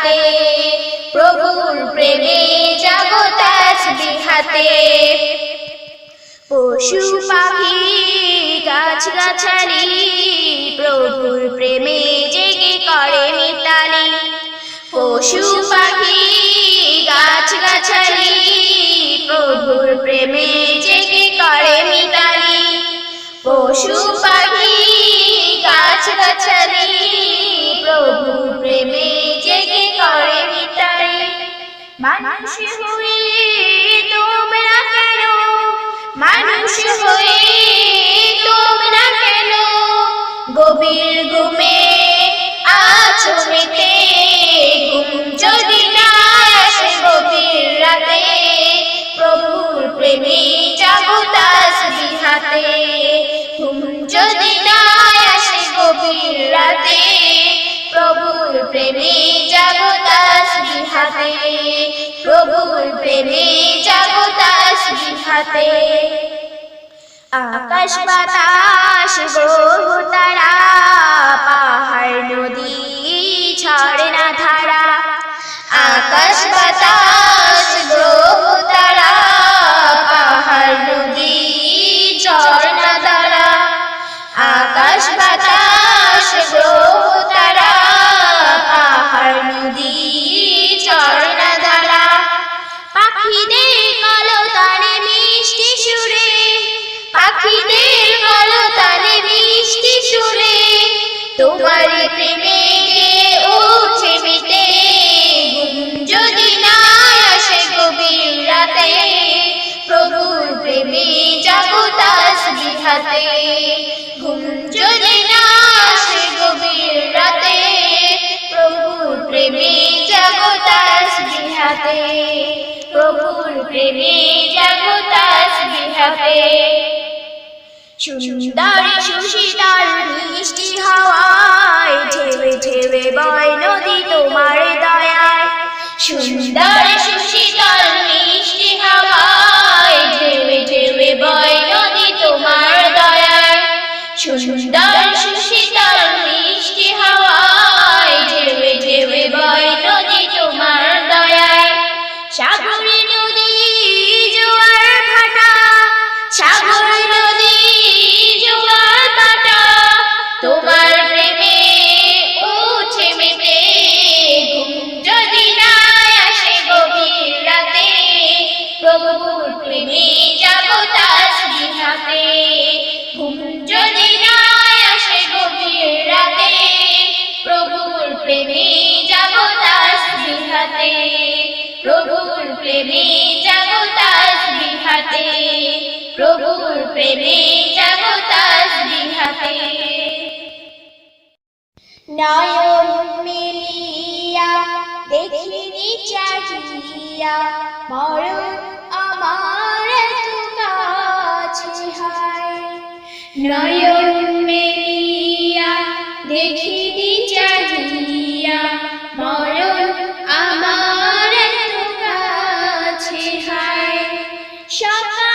স্পৃহাতে প্রভুর প্রেমে জাগতা স্পৃহাতে পশু পাখি গাছ গাছালি প্রভুর প্রেমে জেগে করে মিতালি। পশু পাখি গাছ গাছালি প্রভুর প্রেমে জেগে করে মিতালি। পশু পাখি গাছ গাছালি প্রভুর প্রেমে জেগে করে মিতালি মানুষ হয়ে তোমরা কেন? মানুষ হয়ে তোমরা কেন? গভীর ঘুমে আছো ঘুম যদি গভীর রাতে, প্রভুর প্রেমে জাগতাস বিহাতে। বিহাতে প্রভুর প্রেমে জাগতাস বিহাতে আকাশ বাতাস, গ্রহ, তারা, পাহাড়, নদী, ঝর্ণা, ধারা। আকাশ বাতাস তোমার প্রেমে উঠে মিটে যদি না আসে গভীর রাতে প্রভুর প্রেমে জাগতাস বিহাতে ঘুম যদি না আসে গভীর রাতে প্রভুর প্রেমে জাগতাস বিহাতে প্রভুর প্রেমে জাগতাস বিহাতে সুন্দর সুশীতল মিষ্টি হাওয়ায় ঢেবে ঢেবে বয় প্রভুর প্রেমে জাগতাস বিহাতে প্রভুর প্রেমে জাগতাস বিহাতে নয়ন মিলিয়া, দেখিনি চাহিয়া, মরণ আমার কাছে নয়ন মেলিয়া, দেখিনি Chapa!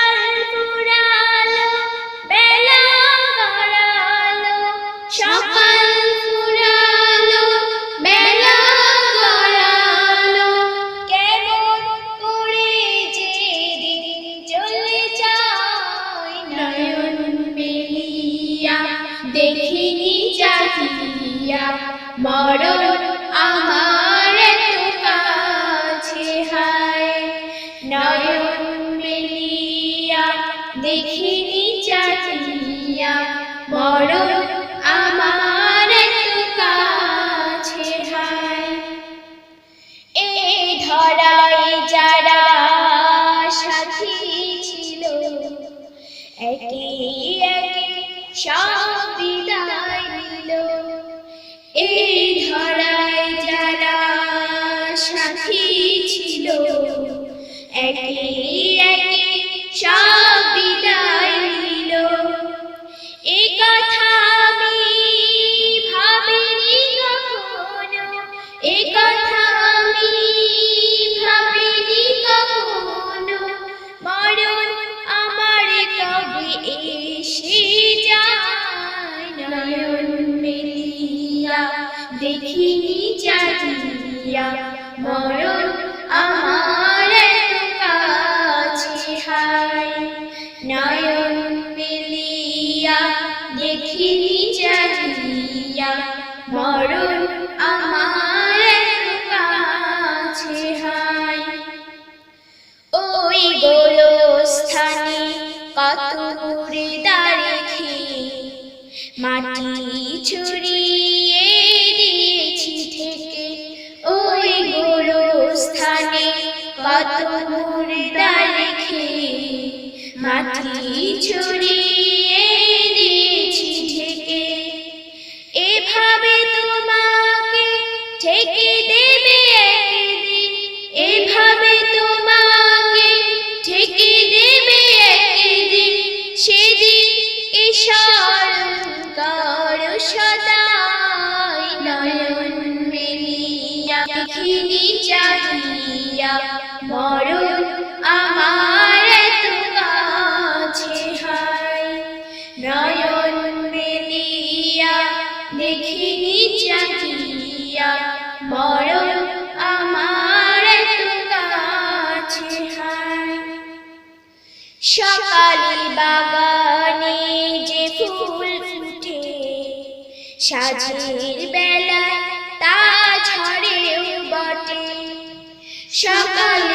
সকালে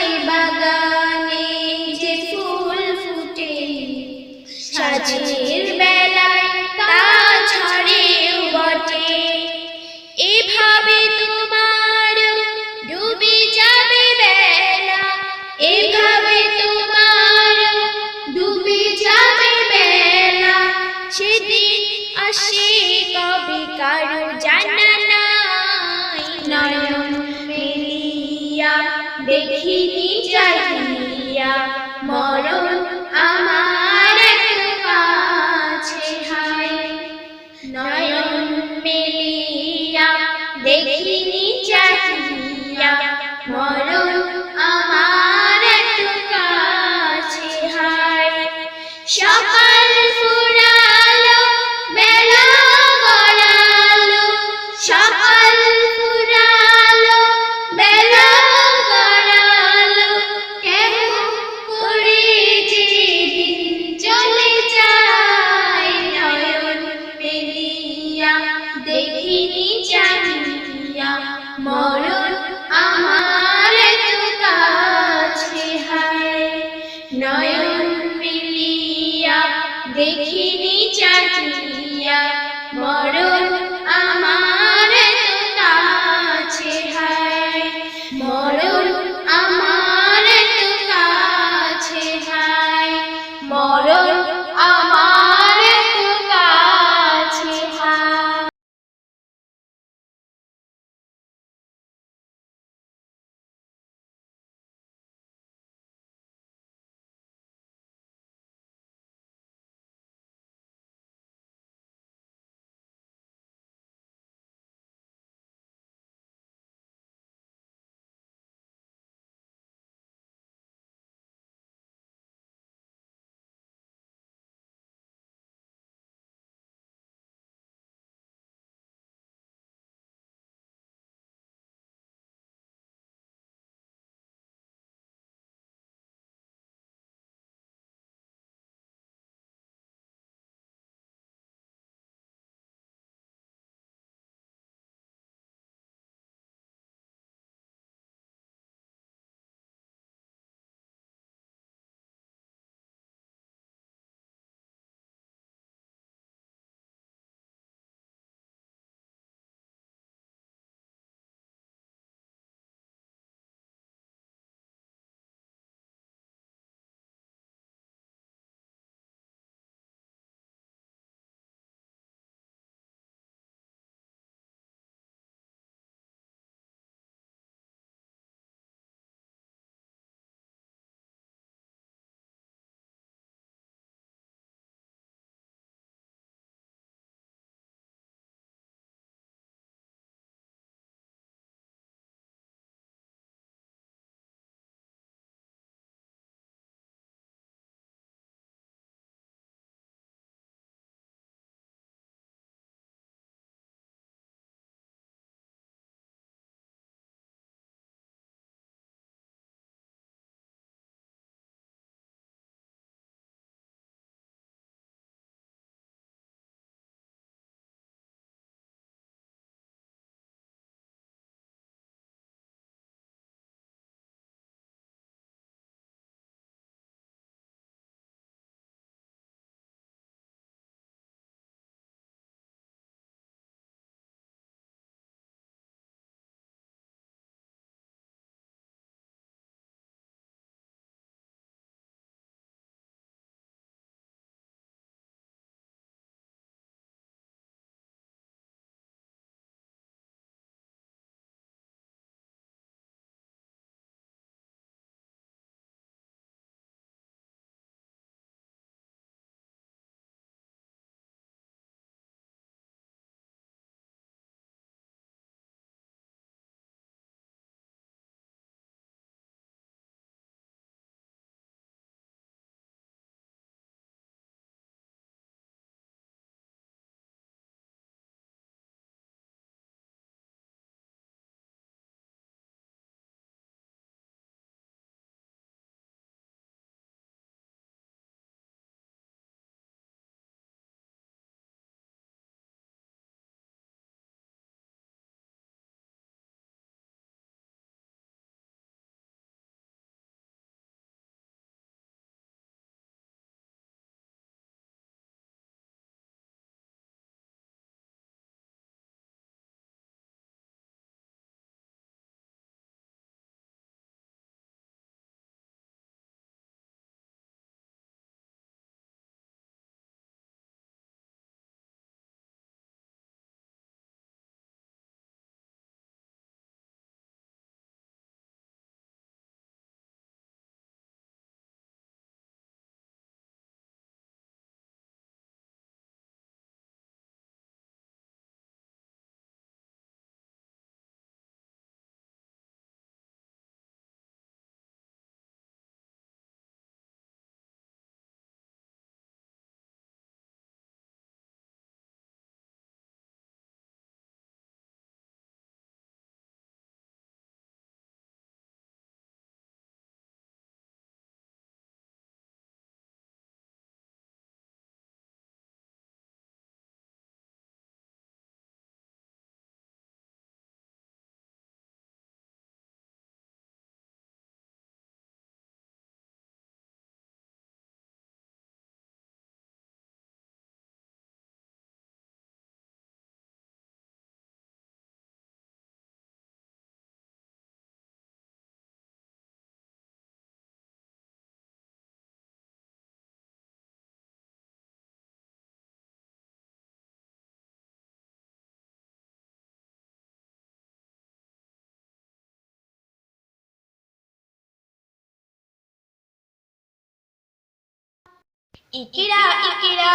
ইকিরা ইকিরা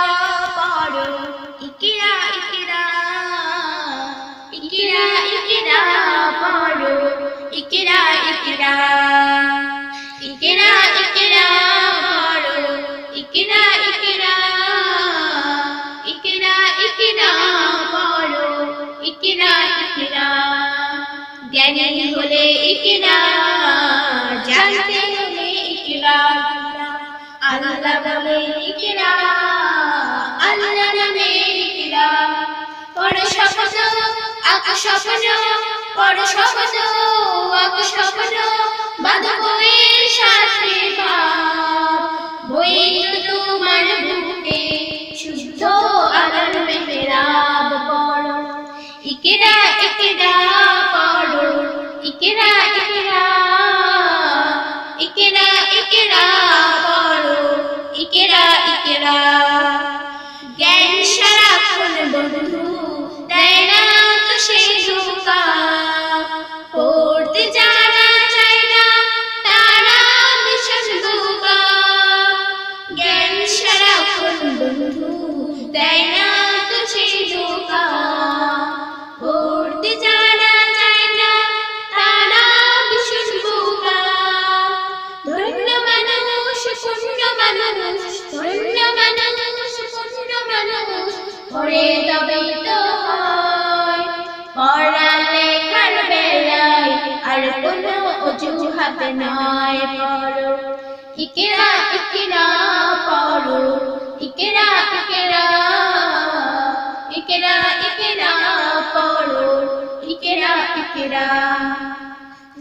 পড়ো ইকিরা ইকিরা ইকিরা ইকিরা পড়ো ইকিরা ইকিরা ইকিরা ইকিরা পড়ো ইকিরা ইকিরা ইকিরা ইকিরা পড়ো ইকিরা ইকিরা জ্ঞানী হলে ইকিরা আল্লাহ বলে ইকরা আল্লাহ শুদ্ধ পড় ইকরা ইকরা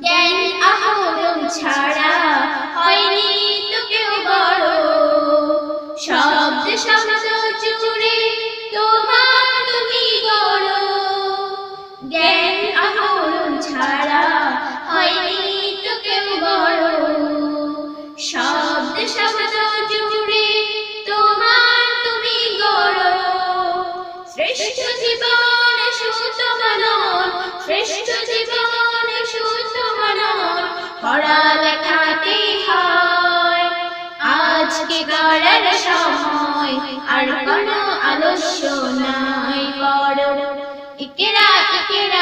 জ্ঞান আহরণ ছাড়া হয়নি আজকে গড়ার সময় আর কোনো আলস্য নাই। বড় ইকেরা ইকেরা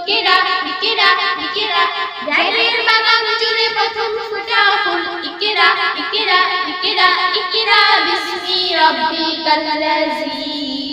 ইকেরা ইকেরা ইকেরা জ্ঞানের বাগান জুড়ে প্রথম ফুটা ফুল। ইকেরা ইকেরা ইকেরা ইকেরা বিসমি রব্বিকাল লাযী